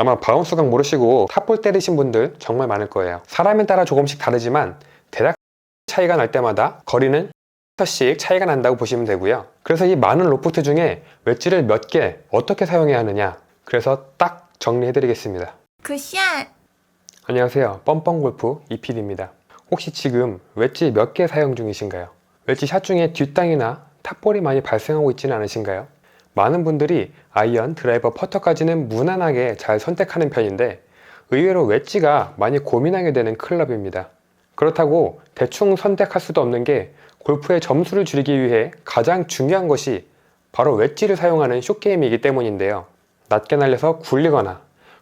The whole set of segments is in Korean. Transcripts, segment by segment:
아마 바운스 각 모르시고 탑볼 때리신 분들 정말 많을 거예요. 사람에 따라 조금씩 다르지만 대략 차이가 날 때마다 거리는 씩 차이가 난다고 보시면 되고요. 그래서 이 많은 로프트 중에 웨지를 몇 개 어떻게 사용해야 하느냐 그래서 딱 정리해드리겠습니다. 可샷 안녕하세요. 뻔뻔골프 이필입니다. 혹시 지금 웨지 몇 개 사용 중이신가요? 웨지 샷 중에 뒷땅이나 탑볼이 많이 발생하고 있지는 않으신가요? 많은 분들이 아이언, 드라이버, 퍼터까지는 무난하게 잘 선택하는 편인데 의외로 웨지가 많이 고민하게 되는 클럽입니다. 그렇다고 대충 선택할 수도 없는 게 골프의 점수를 줄이기 위해 가장 중요한 것이 바로 웨지를 사용하는 숏게임이기 때문인데요. 낮게 날려서 굴리거나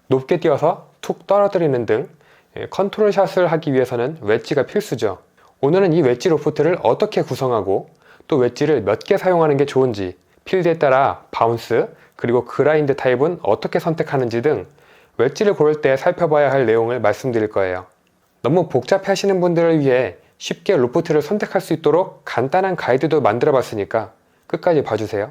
높게 뛰어서 툭 떨어뜨리는 등 예, 컨트롤 샷을 하기 위해서는 웨지가 필수죠. 오늘은 이 웨지 로프트를 어떻게 구성하고 또 웨지를 몇 개 사용하는 게 좋은지 필드에 따라 바운스 그리고 그라인드 타입은 어떻게 선택하는지 등 웨지를 고를 때 살펴봐야 할 내용을 말씀드릴 거예요. 너무 복잡해 하시는 분들을 위해 쉽게 로프트를 선택할 수 있도록 간단한 가이드도 만들어 봤으니까 끝까지 봐주세요.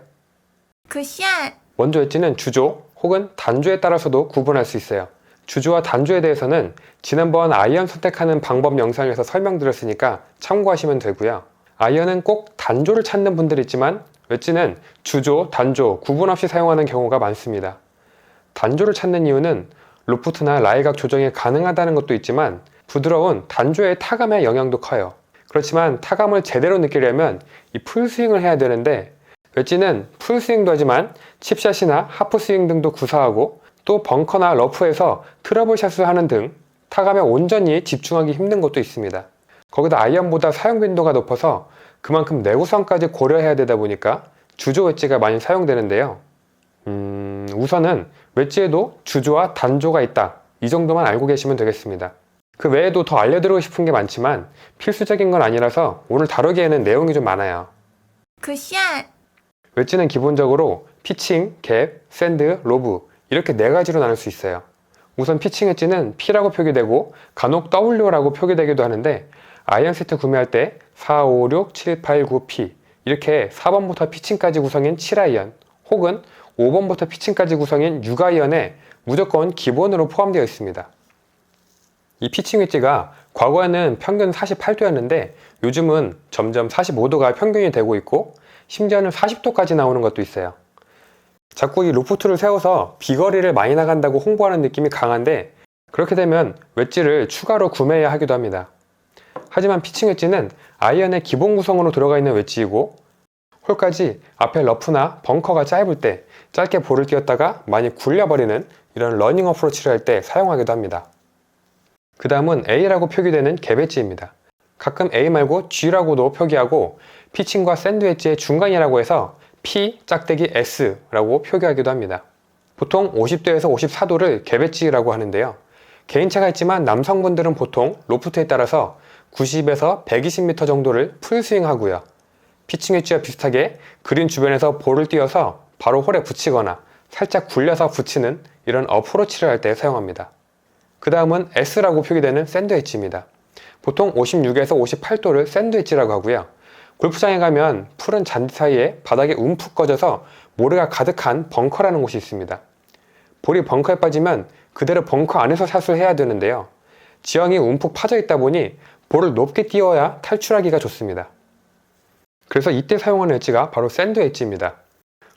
可샷 먼저 웨지는 주조 혹은 단조에 따라서도 구분할 수 있어요. 주조와 단조에 대해서는 지난번 아이언 선택하는 방법 영상에서 설명드렸으니까 참고하시면 되고요. 아이언은 꼭 단조를 찾는 분들이 있지만 웨지는 주조, 단조 구분 없이 사용하는 경우가 많습니다. 단조를 찾는 이유는 로프트나 라이각 조정이 가능하다는 것도 있지만 부드러운 단조의 타감의 영향도 커요. 그렇지만 타감을 제대로 느끼려면 이 풀스윙을 해야 되는데 웨지는 풀스윙도 하지만 칩샷이나 하프스윙 등도 구사하고 또 벙커나 러프에서 트러블샷을 하는 등 타감에 온전히 집중하기 힘든 것도 있습니다. 거기다 아이언보다 사용 빈도가 높아서 그만큼 내구성까지 고려해야 되다 보니까 주조 웨지가 많이 사용되는데요. 음, 우선은 웨지에도 주조와 단조가 있다. 이 정도만 알고 계시면 되겠습니다. 그 외에도 더 알려드리고 싶은 게 많지만 필수적인 건 아니라서 오늘 다루기에는 내용이 좀 많아요. 可샷 웨지는 기본적으로 피칭, 갭, 샌드, 로브 이렇게 네 가지로 나눌 수 있어요. 우선 피칭 웨지는 P라고 표기되고 간혹 W라고 표기되기도 하는데 아이언 세트 구매할 때 4, 5, 6, 7, 8, 9, P 이렇게 4번부터 피칭까지 구성인 7아이언 혹은 5번부터 피칭까지 구성인 6아이언에 무조건 기본으로 포함되어 있습니다. 이 피칭 웨지가 과거에는 평균 48도였는데 요즘은 점점 45도가 평균이 되고 있고 심지어는 40도까지 나오는 것도 있어요. 자꾸 이 로프트를 세워서 비거리를 많이 나간다고 홍보하는 느낌이 강한데 그렇게 되면 웨지를 추가로 구매해야 하기도 합니다. 하지만 피칭 웨지는 아이언의 기본 구성으로 들어가 있는 웨지이고 홀까지 앞에 러프나 벙커가 짧을 때 짧게 볼을 띄었다가 많이 굴려버리는 이런 러닝 어프로치를 할 때 사용하기도 합니다. 그 다음은 A라고 표기되는 갭 웨지입니다. 가끔 A 말고 G라고도 표기하고 피칭과 샌드 웨지의 중간이라고 해서 P 짝대기 S라고 표기하기도 합니다. 보통 50도에서 54도를 갭 웨지라고 하는데요. 개인차가 있지만 남성분들은 보통 로프트에 따라서 90에서 120m 정도를 풀스윙 하고요. 피칭 웨지와 비슷하게 그린 주변에서 볼을 띄어서 바로 홀에 붙이거나 살짝 굴려서 붙이는 이런 어프로치를 할 때 사용합니다. 그 다음은 S라고 표기되는 샌드 웨지입니다. 보통 56에서 58도를 샌드 웨지라고 하고요. 골프장에 가면 푸른 잔디 사이에 바닥에 움푹 꺼져서 모래가 가득한 벙커라는 곳이 있습니다. 볼이 벙커에 빠지면 그대로 벙커 안에서 샷을 해야 되는데요. 지형이 움푹 파져 있다 보니 볼을 높게 띄워야 탈출하기가 좋습니다. 그래서 이때 사용하는 웨지가 바로 샌드 웨지입니다.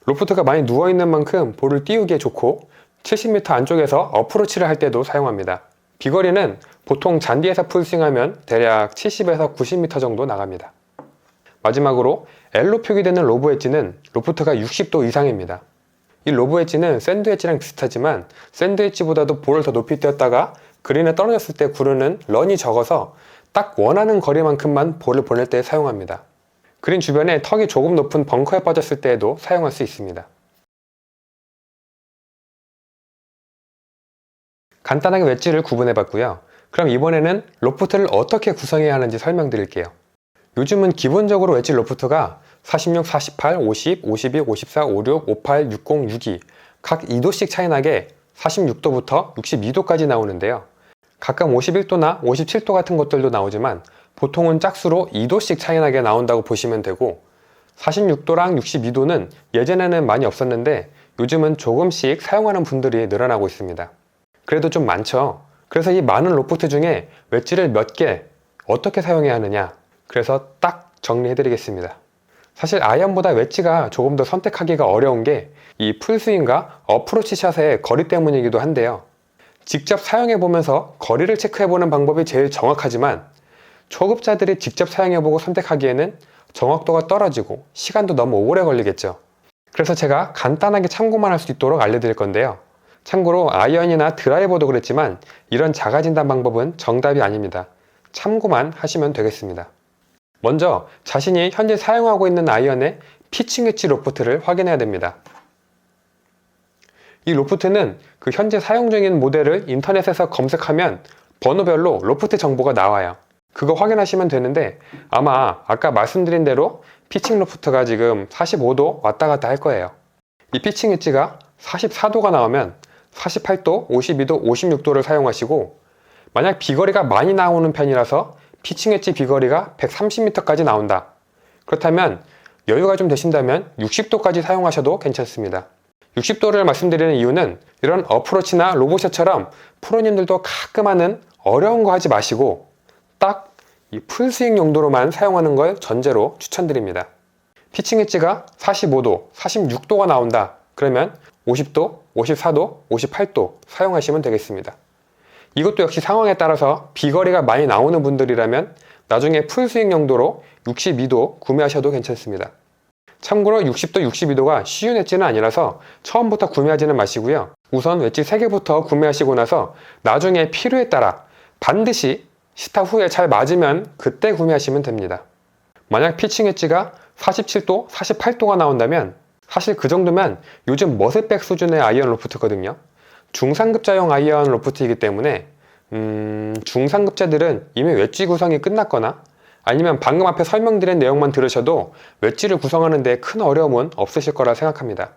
로프트가 많이 누워있는 만큼 볼을 띄우기에 좋고 70m 안쪽에서 어프로치를 할 때도 사용합니다. 비거리는 보통 잔디에서 풀스윙하면 대략 70에서 90m 정도 나갑니다. 마지막으로 L로 표기되는 로브 웨지는 로프트가 60도 이상입니다. 이 로브 웨지는 샌드 웨지랑 비슷하지만 샌드 웨지보다도 볼을 더 높이 띄었다가 그린에 떨어졌을 때 구르는 런이 적어서 딱 원하는 거리만큼만 볼을 보낼 때 사용합니다. 그린 주변에 턱이 조금 높은 벙커에 빠졌을 때에도 사용할 수 있습니다. 간단하게 웨지를 구분해 봤고요. 그럼 이번에는 로프트를 어떻게 구성해야 하는지 설명드릴게요. 요즘은 기본적으로 웨지 로프트가 46, 48, 50, 52, 54, 56, 58, 60, 62 각 2도씩 차이 나게 46도부터 62도까지 나오는데요. 가끔 51도나 57도 같은 것들도 나오지만 보통은 짝수로 2도씩 차이 나게 나온다고 보시면 되고 46도랑 62도는 예전에는 많이 없었는데 요즘은 조금씩 사용하는 분들이 늘어나고 있습니다. 그래도 좀 많죠. 그래서 이 많은 로프트 중에 웨지를 몇 개 어떻게 사용해야 하느냐. 그래서 딱 정리해 드리겠습니다. 사실 아이언보다 웨지가 조금 더 선택하기가 어려운 게 이 풀스윙과 어프로치 샷의 거리 때문이기도 한데요. 직접 사용해 보면서 거리를 체크해 보는 방법이 제일 정확하지만 초급자들이 직접 사용해 보고 선택하기에는 정확도가 떨어지고 시간도 너무 오래 걸리겠죠. 그래서 제가 간단하게 참고만 할 수 있도록 알려드릴 건데요. 참고로 아이언이나 드라이버도 그랬지만 이런 자가 진단 방법은 정답이 아닙니다. 참고만 하시면 되겠습니다. 먼저 자신이 현재 사용하고 있는 아이언의 피칭 웨지 로프트를 확인해야 됩니다. 이 로프트는 그 현재 사용 중인 모델을 인터넷에서 검색하면 번호별로 로프트 정보가 나와요. 그거 확인하시면 되는데 아마 아까 말씀드린 대로 피칭 로프트가 지금 45도 왔다 갔다 할 거예요. 이 피칭 웨지가 44도가 나오면 48도, 52도, 56도를 사용하시고 만약 비거리가 많이 나오는 편이라서 피칭 웨지 비거리가 130m까지 나온다. 그렇다면 여유가 좀 되신다면 60도까지 사용하셔도 괜찮습니다. 60도를 말씀드리는 이유는 이런 어프로치나 로보샷처럼 프로님들도 가끔 하는 어려운 거 하지 마시고 딱 이 풀스윙 용도로만 사용하는 걸 전제로 추천드립니다. 피칭 웨지가 45도, 46도가 나온다. 그러면 50도, 54도, 58도 사용하시면 되겠습니다. 이것도 역시 상황에 따라서 비거리가 많이 나오는 분들이라면 나중에 풀스윙 용도로 62도 구매하셔도 괜찮습니다. 참고로 60도, 62도가 쉬운 웨지는 아니라서 처음부터 구매하지는 마시고요. 우선 웨지 3개부터 구매하시고 나서 나중에 필요에 따라 반드시 시타 후에 잘 맞으면 그때 구매하시면 됩니다. 만약 피칭 웨지가 47도, 48도가 나온다면 사실 그 정도면 요즘 머슬백 수준의 아이언 로프트거든요. 중상급자용 아이언 로프트이기 때문에 음, 중상급자들은 이미 웨지 구성이 끝났거나 아니면 방금 앞에 설명드린 내용만 들으셔도 웨지를 구성하는 데 큰 어려움은 없으실 거라 생각합니다.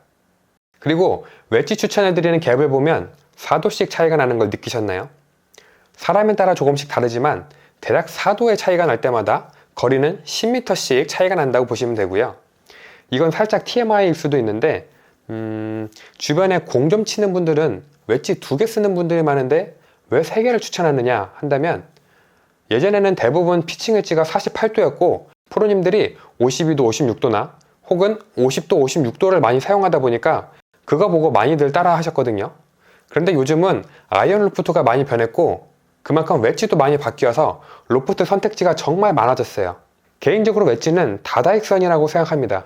그리고 웨지 추천해드리는 갭을 보면 4도씩 차이가 나는 걸 느끼셨나요? 사람에 따라 조금씩 다르지만 대략 4도의 차이가 날 때마다 거리는 10m씩 차이가 난다고 보시면 되고요. 이건 살짝 TMI일 수도 있는데 음, 주변에 공 좀 치는 분들은 웨지 두 개 쓰는 분들이 많은데 왜 세 개를 추천하느냐 한다면 예전에는 대부분 피칭 웨지가 48도였고 프로님들이 52도, 56도나 혹은 50도, 56도를 많이 사용하다 보니까 그거 보고 많이들 따라 하셨거든요. 그런데 요즘은 아이언 로프트가 많이 변했고 그만큼 웨지도 많이 바뀌어서 로프트 선택지가 정말 많아졌어요. 개인적으로 웨지는 다다익선이라고 생각합니다.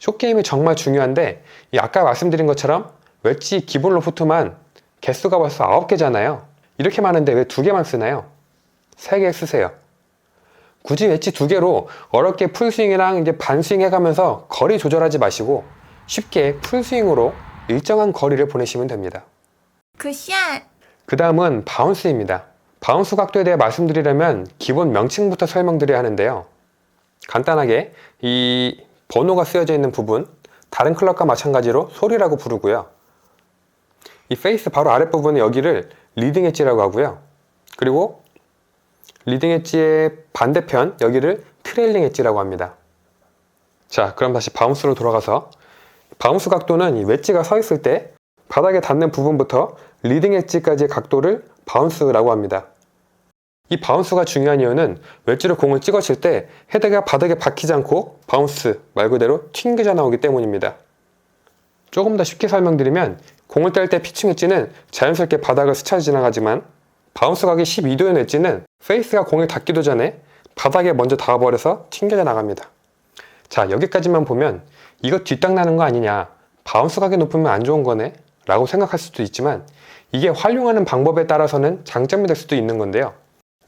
숏게임이 정말 중요한데 이 아까 말씀드린 것처럼 웨지 기본 로프트만 개수가 벌써 9개잖아요. 이렇게 많은데 왜두 개만 쓰나요? 3개 쓰세요. 굳이 웨지 두 개로 어렵게 풀스윙이랑 이제 반스윙 해가면서 거리 조절하지 마시고 쉽게 풀스윙으로 일정한 거리를 보내시면 됩니다. 굿샷, 그 다음은 바운스입니다. 바운스 각도에 대해 말씀드리려면 기본 명칭부터 설명드려야 하는데요. 간단하게 이 번호가 쓰여져 있는 부분, 다른 클럽과 마찬가지로 소리라고 부르고요. 이 페이스 바로 아랫부분은 여기를 리딩 엣지라고 하고요. 그리고 리딩 엣지의 반대편 여기를 트레일링 엣지라고 합니다. 자, 그럼 다시 바운스로 돌아가서 바운스 각도는 이 웨지가 서 있을 때 바닥에 닿는 부분부터 리딩 엣지까지의 각도를 바운스라고 합니다. 이 바운스가 중요한 이유는 웨지로 공을 찍었을 때 헤드가 바닥에 박히지 않고 바운스 말 그대로 튕겨져 나오기 때문입니다. 조금 더 쉽게 설명드리면 공을 뗄 때 피칭 웨지는 자연스럽게 바닥을 스쳐 지나가지만 바운스 각이 12도의 웨지는 페이스가 공에 닿기도 전에 바닥에 먼저 닿아버려서 튕겨져 나갑니다. 자 여기까지만 보면 이거 뒷땅 나는 거 아니냐 바운스 각이 높으면 안 좋은 거네 라고 생각할 수도 있지만 이게 활용하는 방법에 따라서는 장점이 될 수도 있는 건데요.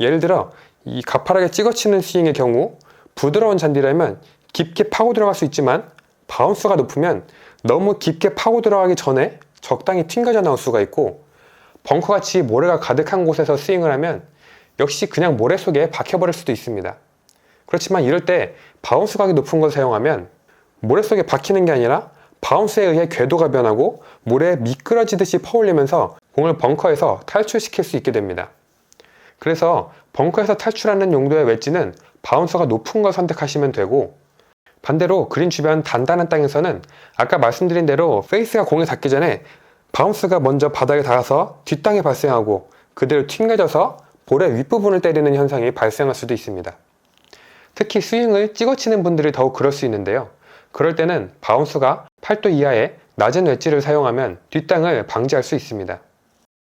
예를 들어 이 가파르게 찍어치는 스윙의 경우 부드러운 잔디라면 깊게 파고 들어갈 수 있지만 바운스가 높으면 너무 깊게 파고 들어가기 전에 적당히 튕겨져 나올 수가 있고 벙커같이 모래가 가득한 곳에서 스윙을 하면 역시 그냥 모래 속에 박혀버릴 수도 있습니다. 그렇지만 이럴 때 바운스 각이 높은 걸 사용하면 모래 속에 박히는 게 아니라 바운스에 의해 궤도가 변하고 모래에 미끄러지듯이 퍼올리면서 공을 벙커에서 탈출시킬 수 있게 됩니다. 그래서 벙커에서 탈출하는 용도의 웨지는 바운서가 높은 걸 선택하시면 되고 반대로 그린 주변 단단한 땅에서는 아까 말씀드린 대로 페이스가 공에 닿기 전에 바운스가 먼저 바닥에 닿아서 뒷땅이 발생하고 그대로 튕겨져서 볼의 윗부분을 때리는 현상이 발생할 수도 있습니다. 특히 스윙을 찍어치는 분들이 더욱 그럴 수 있는데요. 그럴 때는 바운스가 8도 이하의 낮은 웨지를 사용하면 뒷땅을 방지할 수 있습니다.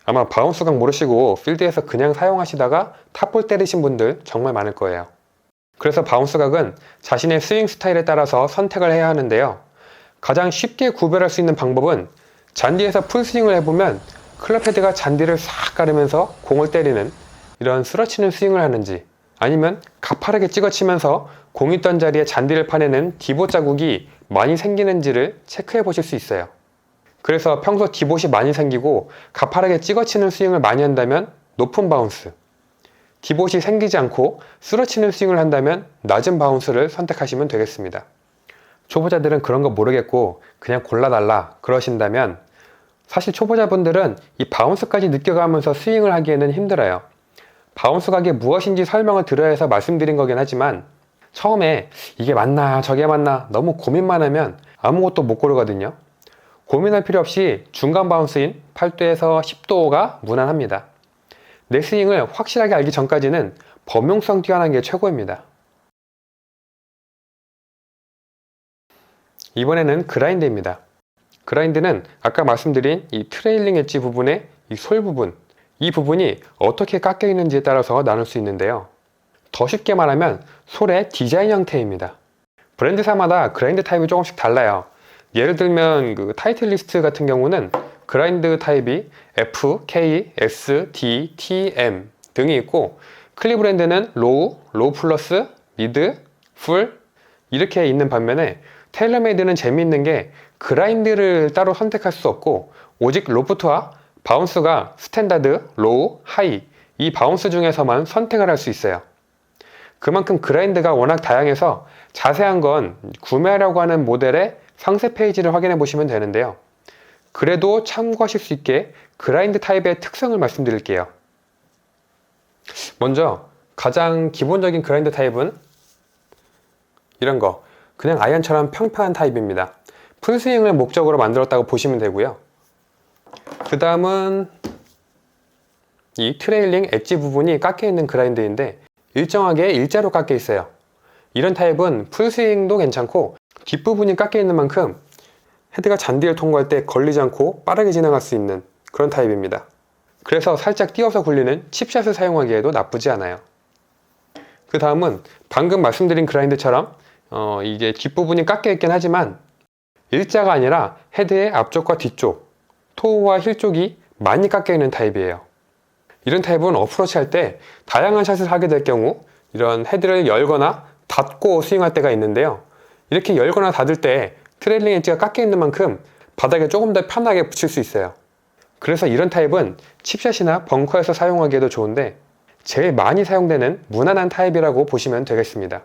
아마 바운스 각 모르시고 필드에서 그냥 사용하시다가 탑볼 때리신 분들 정말 많을 거예요. 그래서 바운스 각은 자신의 스윙 스타일에 따라서 선택을 해야 하는데요. 가장 쉽게 구별할 수 있는 방법은 잔디에서 풀스윙을 해보면 클럽 헤드가 잔디를 싹 가르면서 공을 때리는 이런 쓰러치는 스윙을 하는지 아니면 가파르게 찍어치면서 공 있던 자리에 잔디를 파내는 디봇 자국이 많이 생기는지를 체크해 보실 수 있어요. 그래서 평소 디봇이 많이 생기고 가파르게 찍어치는 스윙을 많이 한다면 높은 바운스, 디봇이 생기지 않고 쓰러치는 스윙을 한다면 낮은 바운스를 선택하시면 되겠습니다. 초보자들은 그런 거 모르겠고 그냥 골라달라 그러신다면 사실 초보자분들은 이 바운스까지 느껴가면서 스윙을 하기에는 힘들어요. 바운스 각이 무엇인지 설명을 드려야 해서 말씀드린 거긴 하지만 처음에 이게 맞나 저게 맞나 너무 고민만 하면 아무것도 못 고르거든요. 고민할 필요 없이 중간 바운스인 8도에서 10도가 무난합니다. 내 스윙을 확실하게 알기 전까지는 범용성 뛰어난 게 최고입니다. 이번에는 그라인드입니다. 그라인드는 아까 말씀드린 이 트레일링 엣지 부분의 이 솔 부분, 이 부분이 어떻게 깎여 있는지에 따라서 나눌 수 있는데요. 더 쉽게 말하면 솔의 디자인 형태입니다. 브랜드사마다 그라인드 타입이 조금씩 달라요. 예를 들면 그 타이틀 리스트 같은 경우는 그라인드 타입이 F, K, S, D, T, M 등이 있고 클리브랜드는 로우, 로우 플러스, 미드, 풀 이렇게 있는 반면에 테일러메이드는 재미있는 게 그라인드를 따로 선택할 수 없고 오직 로프트와 바운스가 스탠다드, 로우, 하이 이 바운스 중에서만 선택을 할 수 있어요. 그만큼 그라인드가 워낙 다양해서 자세한 건 구매하려고 하는 모델의 상세 페이지를 확인해 보시면 되는데요. 그래도 참고하실 수 있게 그라인드 타입의 특성을 말씀드릴게요. 먼저 가장 기본적인 그라인드 타입은 이런 거 그냥 아이언처럼 평평한 타입입니다. 풀스윙을 목적으로 만들었다고 보시면 되고요. 그 다음은 이 트레일링 엣지 부분이 깎여 있는 그라인드인데 일정하게 일자로 깎여 있어요. 이런 타입은 풀스윙도 괜찮고 뒷부분이 깎여 있는 만큼 헤드가 잔디를 통과할 때 걸리지 않고 빠르게 지나갈 수 있는 그런 타입입니다. 그래서 살짝 띄어서 굴리는 칩샷을 사용하기에도 나쁘지 않아요. 그 다음은 방금 말씀드린 그라인드처럼 어, 이게 뒷부분이 깎여 있긴 하지만 일자가 아니라 헤드의 앞쪽과 뒤쪽, 토우와 힐 쪽이 많이 깎여 있는 타입이에요. 이런 타입은 어프로치 할 때 다양한 샷을 하게 될 경우 이런 헤드를 열거나 닫고 스윙할 때가 있는데요. 이렇게 열거나 닫을 때 트레일링 엣지가 깎여 있는 만큼 바닥에 조금 더 편하게 붙일 수 있어요. 그래서 이런 타입은 칩샷이나 벙커에서 사용하기에도 좋은데 제일 많이 사용되는 무난한 타입이라고 보시면 되겠습니다.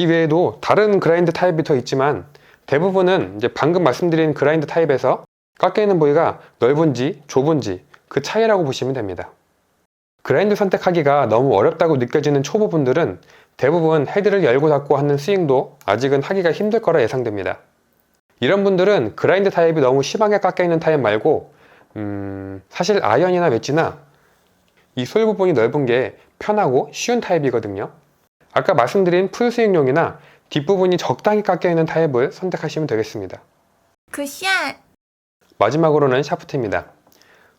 이 외에도 다른 그라인드 타입이 더 있지만 대부분은 이제 방금 말씀드린 그라인드 타입에서 깎여 있는 부위가 넓은지 좁은지 그 차이라고 보시면 됩니다. 그라인드 선택하기가 너무 어렵다고 느껴지는 초보분들은 대부분 헤드를 열고 닫고 하는 스윙도 아직은 하기가 힘들 거라 예상됩니다. 이런 분들은 그라인드 타입이 너무 심하게 깎여 있는 타입 말고 음, 사실 아이언이나 웨지나 이 솔 부분이 넓은 게 편하고 쉬운 타입이거든요. 아까 말씀드린 풀스윙용이나 뒷부분이 적당히 깎여 있는 타입을 선택하시면 되겠습니다. 굿샷, 마지막으로는 샤프트입니다.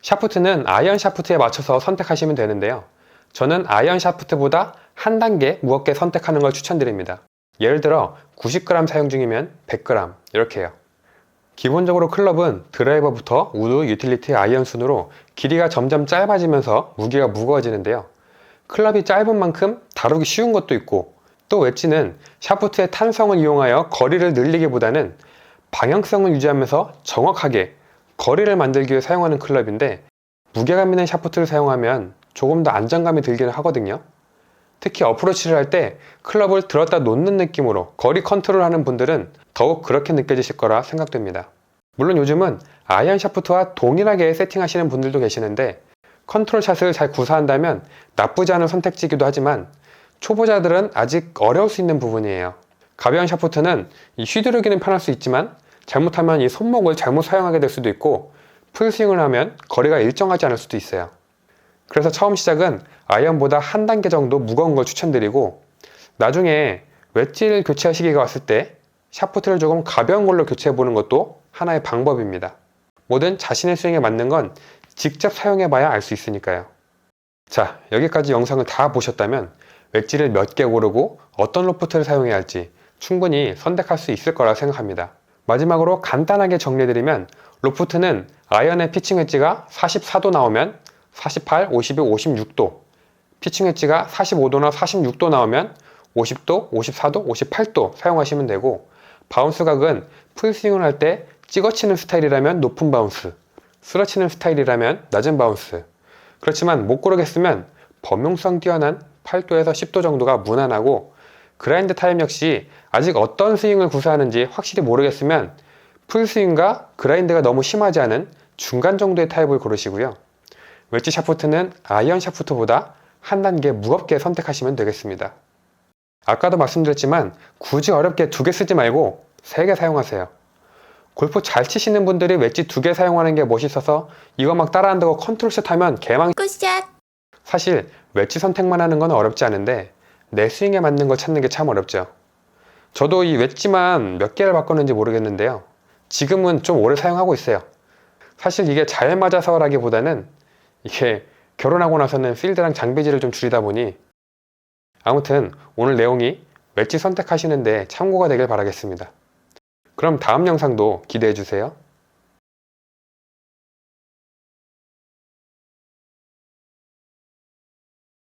샤프트는 아이언 샤프트에 맞춰서 선택하시면 되는데요. 저는 아이언 샤프트보다 한 단계 무겁게 선택하는 걸 추천드립니다. 예를 들어 90g 사용 중이면 100g 이렇게 요. 기본적으로 클럽은 드라이버부터 우드, 유틸리티, 아이언 순으로 길이가 점점 짧아지면서 무게가 무거워지는데요. 클럽이 짧은 만큼 다루기 쉬운 것도 있고 또 웨지는 샤프트의 탄성을 이용하여 거리를 늘리기보다는 방향성을 유지하면서 정확하게 거리를 만들기 위해 사용하는 클럽인데 무게감 있는 샤프트를 사용하면 조금 더 안정감이 들기는 하거든요. 특히 어프로치를 할 때 클럽을 들었다 놓는 느낌으로 거리 컨트롤 하는 분들은 더욱 그렇게 느껴지실 거라 생각됩니다. 물론 요즘은 아이언 샤프트와 동일하게 세팅하시는 분들도 계시는데 컨트롤 샷을 잘 구사한다면 나쁘지 않은 선택지이기도 하지만 초보자들은 아직 어려울 수 있는 부분이에요. 가벼운 샤프트는 이 휘두르기는 편할 수 있지만 잘못하면 이 손목을 잘못 사용하게 될 수도 있고 풀스윙을 하면 거리가 일정하지 않을 수도 있어요. 그래서 처음 시작은 아이언보다 한 단계 정도 무거운 걸 추천드리고 나중에 웨지를 교체할 시기가 왔을 때 샤프트를 조금 가벼운 걸로 교체해 보는 것도 하나의 방법입니다. 뭐든 자신의 스윙에 맞는 건 직접 사용해 봐야 알 수 있으니까요. 자, 여기까지 영상을 다 보셨다면 웨지를 몇 개 고르고 어떤 로프트를 사용해야 할지 충분히 선택할 수 있을 거라 생각합니다. 마지막으로 간단하게 정리해드리면 로프트는 아이언의 피칭 웨지가 44도 나오면 48, 52, 56도 피칭 웨지가 45도나 46도 나오면 50도, 54도, 58도 사용하시면 되고 바운스 각은 풀스윙을 할 때 찍어치는 스타일이라면 높은 바운스 쓰러치는 스타일이라면 낮은 바운스 그렇지만 못 고르겠으면 범용성 뛰어난 8도에서 10도 정도가 무난하고 그라인드 타임 역시 아직 어떤 스윙을 구사하는지 확실히 모르겠으면 풀스윙과 그라인드가 너무 심하지 않은 중간 정도의 타입을 고르시고요. 웨지 샤프트는 아이언 샤프트보다 한 단계 무겁게 선택하시면 되겠습니다. 아까도 말씀드렸지만 굳이 어렵게 두 개 쓰지 말고 세 개 사용하세요. 골프 잘 치시는 분들이 웨지 두 개 사용하는 게 멋있어서 이거 막 따라한다고 컨트롤 셋 하면 개망 굿샷. 사실 웨지 선택만 하는 건 어렵지 않은데 내 스윙에 맞는 걸 찾는 게 참 어렵죠. 저도 이 웨지만 몇 개를 바꿨는지 모르겠는데요. 지금은 좀 오래 사용하고 있어요. 사실 이게 잘 맞아서라기보다는 이게 결혼하고 나서는 필드랑 장비지를 좀 줄이다 보니 아무튼 오늘 내용이 웨지 선택하시는데 참고가 되길 바라겠습니다. 그럼 다음 영상도 기대해 주세요.